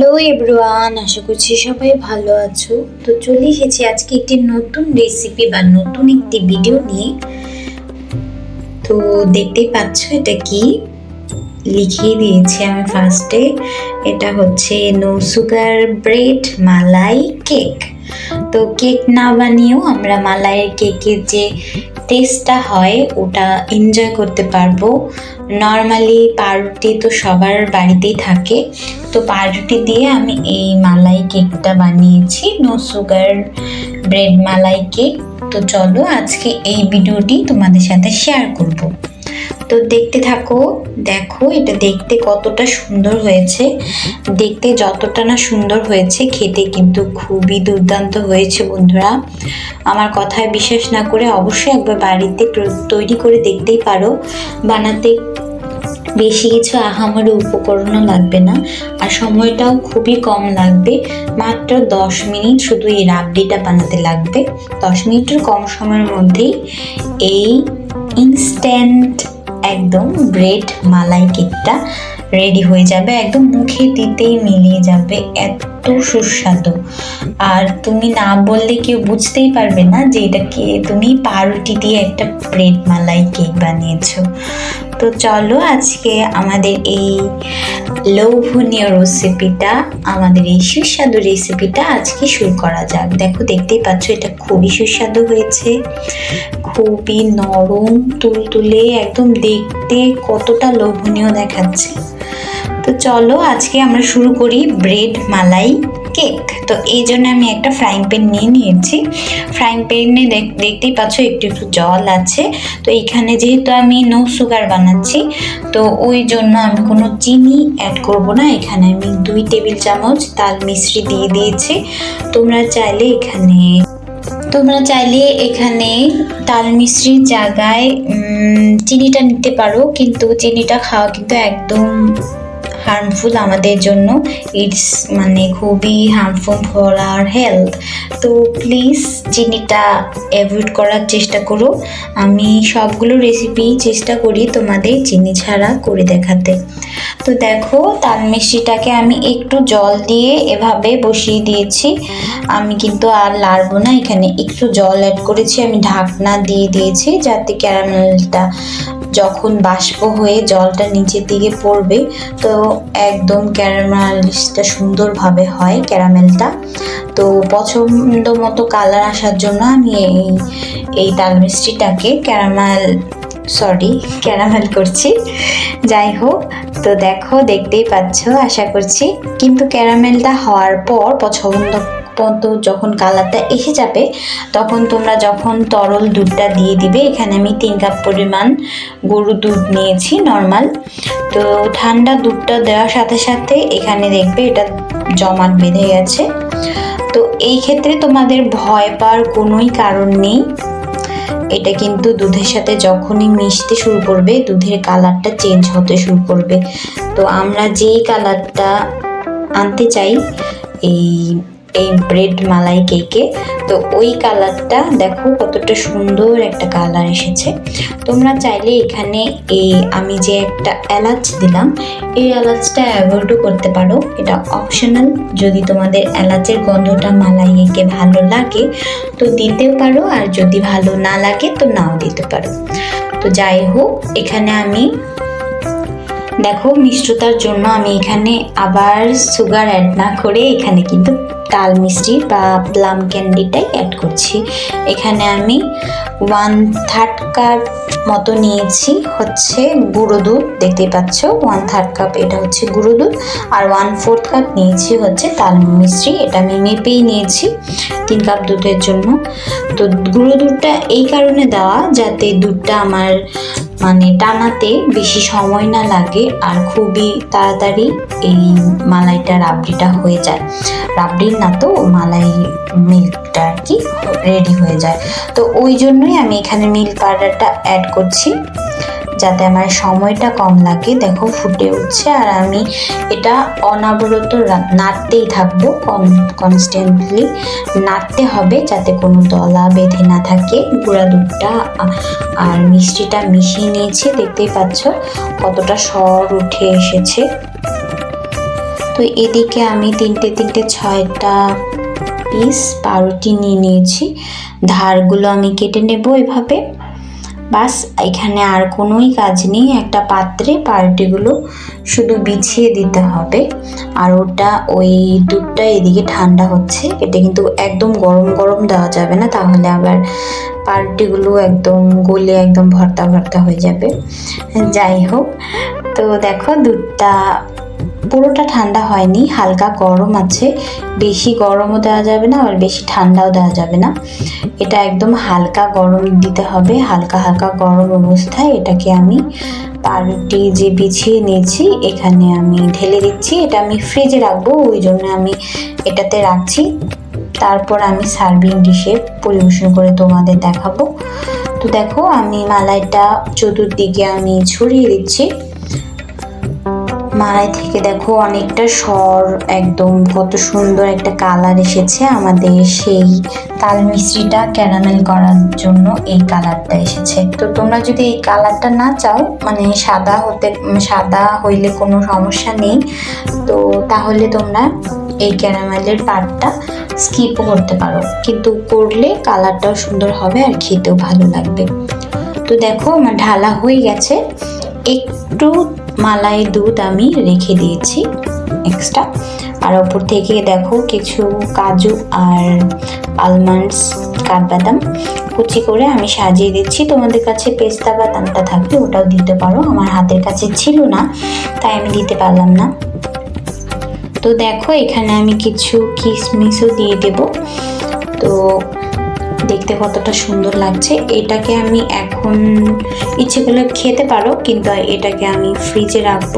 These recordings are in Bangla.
হ্যালো এভরিওয়ান, আশা করছি সবাই ভালো আছো। তো চলে এসেছি আজকে একটি নতুন রেসিপি বা নতুন একটি ভিডিও নিয়ে। তো দেখতেই পাচ্ছ এটা কি? লিখিয়ে দিয়েছি আমি ফার্স্টে এটা হচ্ছে no sugar bread malai cake তো কেক না বানিয়েও আমরা মালাইয়ের কেকের যে টেস্টটা হয়, ওটা এনজয় করতে পারব। নর্মালি পাউরুটি তো সবার বাড়িতেই থাকে। তো পাউরুটি দিয়ে আমি এই মালাই কেকটা বানিয়েছি no sugar bread malai cake তো চলো আজকে এই ভিডিওটি তোমাদের সাথে শেয়ার করব। তো দেখতে থাকো, দেখো, এটা দেখতে কতটা সুন্দর হয়েছে। দেখতে যতটা না সুন্দর হয়েছে, খেতে কিন্তু খুবই দুর্দান্ত হয়েছে বন্ধুরা। আমার কথায় বিশ্বাস না করে অবশ্যই একবার বাড়িতে তৈরি করে দেখতেই পারো। বানাতে বেশি কিছু আহামরি উপকরণও লাগবে না, আর সময়টাও খুবই কম লাগবে। মাত্র দশ মিনিট শুধু এই রাবড়িটা বানাতে লাগবে। দশ মিনিটের কম সময়ের মধ্যেই এই ইনস্ট্যান্ট একদম ব্রেড মালাই কেকটা রেডি হয়ে যাবে, একদম মুখে দিতেই মিলিয়ে যাবে, এত সুস্বাদু। আর তুমি না বললে কেউ বুঝতেই পারবে না যে এটাকে তুমি পাউরুটি দিয়ে একটা ব্রেড মালাই কেক বানিয়েছো। তো চলো আজকে আমাদের এই লোভনীয় রেসিপিটা আমাদের এই সুস্বাদু রেসিপিটা আজকে শুরু করা যাক। দেখো, দেখতেই পাচ্ছ, এটা খুবই সুস্বাদু হয়েছে। খুবই নরম, তুলতুলে, একদম দেখতে কতটা লোভনীয় দেখাচ্ছে। তো চলো আজকে আমরা শুরু করি ব্রেড মালাই। কেক। তো এই জন্য আমি একটা ফ্রাইং প্যান নিয়ে নিয়েছি। ফ্রাইং প্যানে দেখতেই পাচ্ছ একটু একটু জল আছে। তো এখানে যেহেতু আমি নো সুগার বানাচ্ছি, তো ওই জন্য আমি কোনো চিনি অ্যাড করব না। এখানে আমি দুই টেবিল চামচ তাল মিশ্রি দিয়ে দিয়েছি। তোমরা চাইলে এখানে, তোমরা চাইলে এখানে তাল মিশ্রির জায়গায় চিনিটা নিতে পারো। কিন্তু চিনিটা খাওয়া কিন্তু একদম হার্মফুল আমাদের জন্য। ইটস মানে খুবই হার্মফুল ফর আওয়ার হেলথ তো প্লিজ চিনিটা অ্যাভয়েড করার চেষ্টা করো। আমি সবগুলো রেসিপি চেষ্টা করি তোমাদের চিনি ছাড়া করে দেখাতে। তো দেখো তাল মিষ্টিটাকে আমি একটু জল দিয়ে এভাবে বসিয়ে দিয়েছি। আমি কিন্তু আর লাড়বো না, এখানে একটু জল অ্যাড করেছি। আমি ঢাকনা দিয়ে দিয়েছি যাতে ক্যারামেলটা যখন বাষ্প হয়ে জলটা নিচের দিকে পড়বে, তো একদম ক্যারামেলটা সুন্দরভাবে হয় ক্যারামেলটা। তো পছন্দ মতো কালার আসার জন্য আমি এই এই তাল মিষ্টিটাকে ক্যারামেল, সরি, ক্যারামেল করছি। যাই হোক, তো দেখো, দেখতেই পাচ্ছ, আশা করছি। কিন্তু ক্যারামেলটা হওয়ার পর পছন্দ মতো যখন কালারটা এসে যাবে, তখন তোমরা যখন তরল দুধটা দিয়ে দিবে, এখানে আমি তিন কাপ পরিমাণ গরু দুধ নিয়েছি নর্মাল তো ঠান্ডা দুধটা দেওয়ার সাথে সাথে এখানে দেখবে এটা জমাট বেঁধে গেছে। তো এই ক্ষেত্রে তোমাদের ভয় পাওয়ার কোনোই কারণ নেই। এটা কিন্তু দুধের সাথে যখনই মিশতে শুরু করবে, দুধের কালারটা চেঞ্জ হতে শুরু করবে। তো আমরা যেই কালারটা আনতে চাই, এই এই ব্রেড মালাই কেকে তো ওই কালারটা দেখো কতটা সুন্দর একটা কালার এসেছে। তোমরা চাইলে এখানে এই আমি যে একটা এলাচ দিলাম, এই এলাচটা অ্যাভয়েডও করতে পারো। এটা অপশনাল যদি তোমাদের এলাচের গন্ধটা মালাইকে ভালো লাগে, তো দিতেও পারো, আর যদি ভালো না লাগে, তো নাও দিতে পারো। তো যাই হোক, এখানে আমি দেখো, মিষ্টতার জন্য আমি এখানে আবার সুগার অ্যাড না করে এখানে কিন্তু তাল মিষ্টি বা প্লাম ক্যান্ডিটাই অ্যাড করছি। এখানে আমি ওয়ান থার্ড কাপ মতো নিয়েছি হচ্ছে গুঁড়ো দুধ দেখতে পাচ্ছ? ওয়ান থার্ড কাপ এটা হচ্ছে গুঁড়ো দুধ। আর ওয়ান ফোর্থ কাপ নিয়েছি হচ্ছে তাল মিষ্টি, এটা আমি মেপেই নিয়েছি। তিন কাপ দুধের জন্য। তো গুঁড়ো দুধটা এই কারণে দেওয়া যাতে দুধটা আমার মানে টানাতে বেশি সময় না লাগে আর খুবই তাড়াতাড়ি এই মালাইটা রাবড়িটা হয়ে যায়। রাবড়ির না তো, মালাই মিল্কটা আর কি রেডি হয়ে যায়। তো ওই জন্যই আমি এখানে মিল্ক পাউডারটা অ্যাড করছি। যাতে আমার সময়টা কম লাগে। দেখো, ফুটে উঠছে আর আমি এটা অনবরত নাড়তেই থাকব কম কনস্ট্যান্টলি নাড়তে হবে যাতে কোনো দলা বেঁধে না থাকে। গুঁড়া দুধটা আর মিষ্টিটা মিশিয়ে নিয়েছি। দেখতেই পাচ্ছ কতটা সর উঠে এসেছে। তো এদিকে আমি তিনটে তিনটে, ছয়টা পিস পাউরুটি নিয়ে নিয়েছি। ধারগুলো আমি কেটে নেব এভাবে। বাস, এখানে আর কোনোই কাজ নেই। একটা পাত্রে পাউরুটিগুলো শুধু বিছিয়ে দিতে হবে। আর ওটা ওই দুধটা এদিকে ঠান্ডা হচ্ছে। এটা কিন্তু একদম গরম গরম দেওয়া যাবে না, তাহলে আবার পাউরুটিগুলো একদম গলে একদম ভর্তা ভর্তা হয়ে যাবে। যাই হোক, তো দেখো দুধটা পুরোটা ঠান্ডা হয়নি, হালকা গরম আছে। বেশি গরমও দেওয়া যাবে না আর বেশি ঠান্ডাও দেওয়া যাবে না। এটা একদম হালকা গরম দিতে হবে, হালকা হালকা গরম অবস্থায় এটাকে আমি পাউরুটি যে বিছিয়ে নিয়েছি, এখানে আমি ঢেলে দিচ্ছি। এটা আমি ফ্রিজে রাখব, ওই জন্য আমি এটাতে রাখছি। তারপর আমি সার্ভিং ডিশে পরিবেশন করে তোমাদের দেখাবো। তো দেখো, আমি মালাইটা চতুর্দিকে আমি ছড়িয়ে দিচ্ছি। মালাই থেকে দেখো অনেকটা সর একদম কত সুন্দর একটা কালার এসেছে আমাদের সেই তাল মিশ্রিটা ক্যারামেল করার জন্য এই কালারটা এসেছে। তো তোমরা যদি এই কালারটা না চাও মানে সাদা হতে, সাদা হইলে কোনো সমস্যা নেই। তো তাহলে তোমরা এই ক্যারামেলের পার্টটা স্কিপও করতে পারো। কিন্তু করলে কালারটাও সুন্দর হবে আর খেতেও ভালো লাগবে। তো দেখো আমার ঢালা হয়ে গেছে। একটু মালাই দুধ আমি রেখে দিয়েছি এক্সট্রা আর ওপর থেকে দেখো কিছু কাজু আর আলমন্ডস কাঠবাদাম কুচি করে আমি সাজিয়ে দিচ্ছি। তোমাদের কাছে পেস্তা বাদামটা থাকলে ওটাও দিতে পারো। আমার হাতের কাছে ছিল না, তাই আমি দিতে পারলাম না। তো দেখো এখানে আমি কিছু কিশমিশও দিয়ে দেব। তো দেখতে কতটা সুন্দর লাগছে, এটাকে আমি এখন ইচ্ছে করলে খেতে পারো, কিন্তু এটাকে আমি ফ্রিজে রাখব।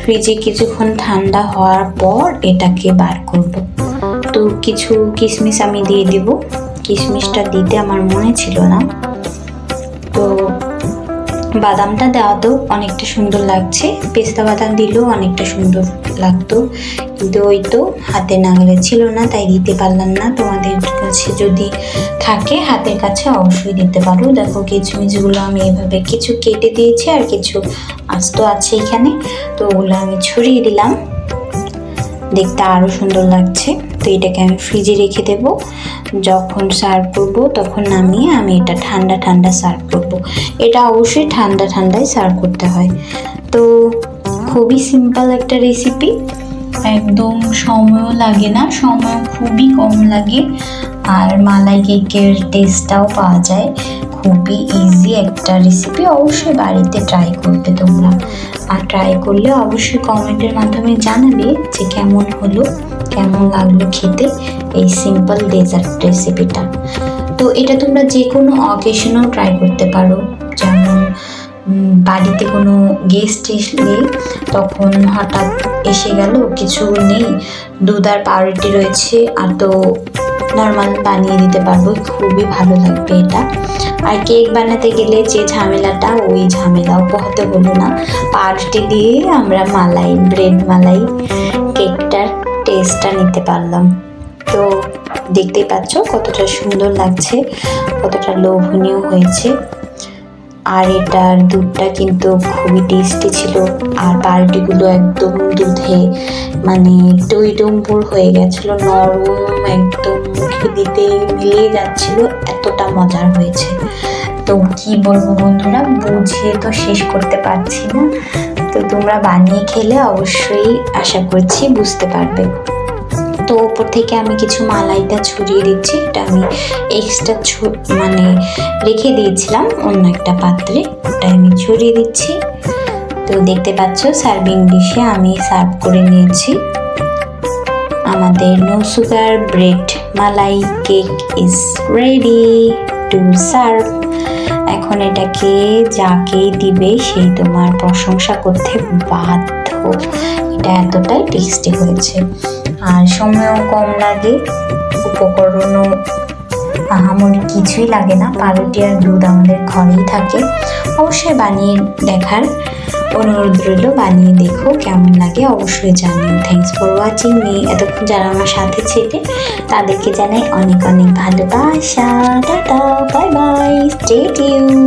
ফ্রিজে কিছুক্ষণ ঠান্ডা হওয়ার পর এটাকে বার করব। তো কিছু কিশমিশ আমি দিয়ে দেবো। কিশমিশটা দিতে আমার মনে ছিল না। বাদামটা দেওয়াতেও অনেকটা সুন্দর লাগছে। পেস্তা বাদাম দিলেও অনেকটা সুন্দর লাগতো। কিন্তু ওই তো হাতে নাগালে ছিল না, তাই দিতে পারলাম না। তোমাদের কাছে যদি থাকে, হাতের কাছে অবশ্যই দিতে পারো। দেখো কিচমিচগুলো আমি এভাবে কিছু কেটে দিয়েছি আর কিছু আস্ত আছে এখানে। তো ওগুলো আমি ছড়িয়ে দিলাম। দেখতে আরও সুন্দর লাগছে। তো এটাকে আমি ফ্রিজে রেখে দেব। যখন সার্ভ করব, তখন নামিয়ে আমি এটা ঠান্ডা ঠান্ডা সার্ভ করব। এটা অবশ্যই ঠান্ডা ঠান্ডায় সার্ভ করতে হয়। তো খুবই সিম্পল একটা রেসিপি একদম সময়ও লাগে না, সময় খুবই কম লাগে। আর মালাই কেকের টেস্টটাও পাওয়া যায়। খুবই ইজি একটা রেসিপি অবশ্যই বাড়িতে ট্রাই করবে তোমরা। আর ট্রাই করলে অবশ্যই কমেন্টের মাধ্যমে জানাবে যে কেমন হলো। কেমন লাগল খেতে? এই সিম্পল ডেজার্ট রেসিপিটা তো এটা তোমরা যে কোনো অকেশনেও ট্রাই করতে পারো। যেমন বাড়িতে কোনো গেস্ট এসলে তখন হঠাৎ এসে গেল, কিছু নেই, দুধ আর পাউরুটি রয়েছে, আর তো নর্মাল বানিয়ে দিতে পারব। খুবই ভালো লাগবে এটা। আর কেক বানাতে গেলে যে ঝামেলাটা, ওই ঝামেলাও পোহাতে হলো না। পাউরুটি দিয়ে আমরা মালাই ব্রেড মালাই কেকটার টেস্টটা নিতে পারলাম। তো দেখতেই পাচ্ছ কতটা সুন্দর লাগছে, কতটা লোভনীয় হয়েছে। আর এটার দুধটা কিন্তু খুবই টেস্টি ছিল। আর পাউরুটিগুলো একদম দুধে মানে ডম্বুর হয়ে গেছিল, নরম একদম মুখে দিতে মিলিয়ে যাচ্ছিল, এতটা মজার হয়েছে। তো কি বলব বন্ধুরা বুঝিয়ে তো শেষ করতে পারছি না। তো তোমরা বানিয়ে খেলে অবশ্যই আশা করছি বুঝতে পারবে। তো ওপর থেকে আমি কিছু মালাইটা ছড়িয়ে দিচ্ছি, এটা আমি এক্সট্রা মানে রেখে দিয়েছিলাম অন্য একটা পাত্রে ওটা আমি ছড়িয়ে দিচ্ছি। তো দেখতে পাচ্ছ সার্ভিং ডিশে আমি সার্ভ করে নিয়েছি। আমাদের no sugar bread malai cake is ready to serve এখন এটাকে যাকে দিবে সেই তোমার প্রশংসা করতে বাধ্য। এটা এতটাই টেস্টি হয়েছে। আর সময়ও কম লাগে, উপকরণও আহামরি কিছুই লাগে না। পাউরুটি আর দুধ আমাদের ঘরেই থাকে। অবশ্যই বানিয়ে দেখার অনুরোধ বানিয়ে দেখো কেমন লাগে। অবশ্যই জানিও। থ্যাংকস ফর ওয়াচিং মি এতক্ষণ যারা আমার সাথে ছিলে, তাদেরকে জানাই অনেক অনেক ভালোবাসা। Tata bye bye stay tune